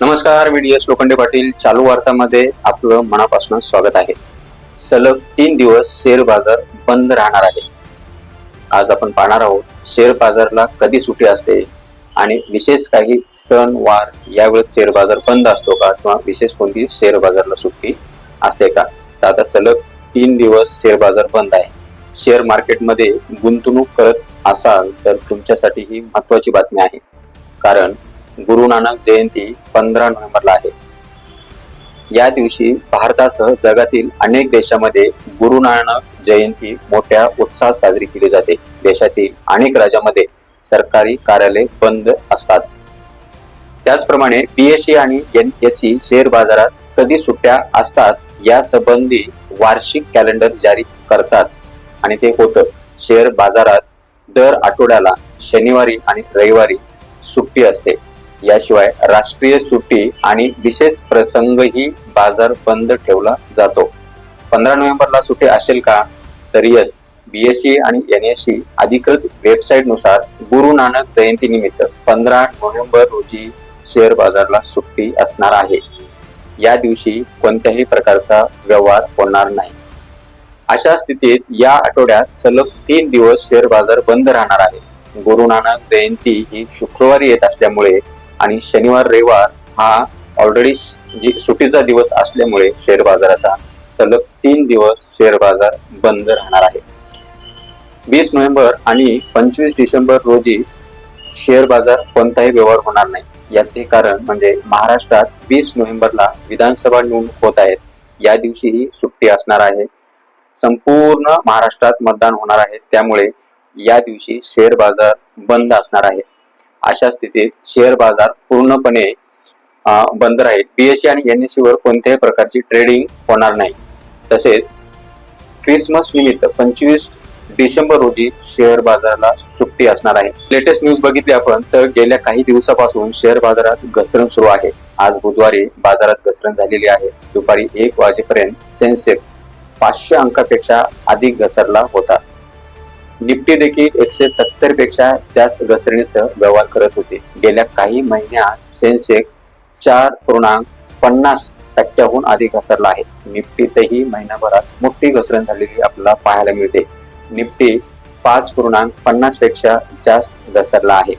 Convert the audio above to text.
नमस्कार व्हीडीएस लोखंडे पाटील. चालू वार्तामध्ये आपलं मनापासून स्वागत आहे. सलग तीन दिवस शेअर बाजार बंद राहणार आहे. आज आपण पाहणार आहोत शेअर बाजारला कधी सुट्टी असते आणि विशेष काही सण वार यावेळेस शेअर बाजार बंद असतो का किंवा विशेष कोणती शेअर बाजारला सुट्टी असते का? तर आता सलग तीन दिवस शेअर बाजार बंद आहे. शेअर मार्केटमध्ये गुंतवणूक करत असाल तर तुमच्यासाठी ही महत्वाची बातमी आहे. कारण गुरु नानक जयंती पंधरा नोव्हेंबरला आहे. या दिवशी भारतासह जगातील अनेक देशामध्ये गुरु नानक जयंती मोठ्या उत्साहात साजरी केली जाते. देशातील अनेक राज्यामध्ये सरकारी कार्यालय बंद असतात. त्याचप्रमाणे पीएससी आणि एन एस सी शेअर बाजारात कधी सुट्ट्या असतात या संबंधी वार्षिक कॅलेंडर जारी करतात आणि ते होतं. शेअर बाजारात दर आठवड्याला शनिवारी आणि रविवारी सुट्टी असते. याशिवाय राष्ट्रीय सुट्टी आणि विशेष प्रसंगही बाजार बंद ठेवला जातो. पंधरा नोव्हेंबरला सुट्टी असेल का? तर यस बीएससी आणि एन एस सी अधिकृत वेबसाईटनुसार गुरु नानक जयंती निमित्त पंधरा नोव्हेंबर रोजी शेअर बाजारला सुट्टी असणार आहे. या दिवशी कोणत्याही प्रकारचा व्यवहार होणार नाही. अशा स्थितीत या आठवड्यात सलग तीन दिवस शेअर बाजार बंद राहणार आहे. गुरु नानक जयंती ही शुक्रवारी येत असल्यामुळे आणि शनिवार रविवार हा ऑलरेडी जी सुट्टीचा दिवस असल्यामुळे शेअर बाजाराचा सलग तीन दिवस शेअर बाजार बंद राहणार आहे. वीस नोव्हेंबर आणि पंचवीस डिसेंबर रोजी शेअर बाजार कोणताही व्यवहार होणार नाही. याचे कारण म्हणजे महाराष्ट्रात वीस नोव्हेंबरला विधानसभा निवडणूक होत आहेत. या दिवशीही सुट्टी असणार आहे. संपूर्ण महाराष्ट्रात मतदान होणार आहे. त्यामुळे या दिवशी शेअर बाजार बंद असणार आहे. अशा स्थितीत शेअर बाजार पूर्णपणे बंद राहील. बीएससी आणि एनएससी वर कोणत्याही प्रकारची ट्रेडिंग होणार नाही. तसेच क्रिसमस निमित्त पंचवीस डिसेंबर रोजी शेअर बाजाराला सुट्टी असणार आहे. लेटेस्ट न्यूज बघितली आपण तर गेल्या काही दिवसापासून शेअर बाजारात घसरण सुरू आहे. आज बुधवारी बाजारात घसरण झालेली आहे. दुपारी एक वाजेपर्यंत सेन्सेक्स पाचशे अंकापेक्षा अधिक घसरला होता. निफ्टी देखील एकशे सत्तरपेक्षा जास्त घसरणीसह व्यवहार करत होते. गेल्या काही महिन्यात सेन्सेक्स चार पूर्णांक पन्नास टक्क्याहून अधिक घसरला आहे. निफ्टीतही महिनाभरात मोठी घसरण झालेली आपल्याला पाहायला मिळते. निफ्टी पाच पूर्णांक पन्नासपेक्षा जास्त घसरला आहे.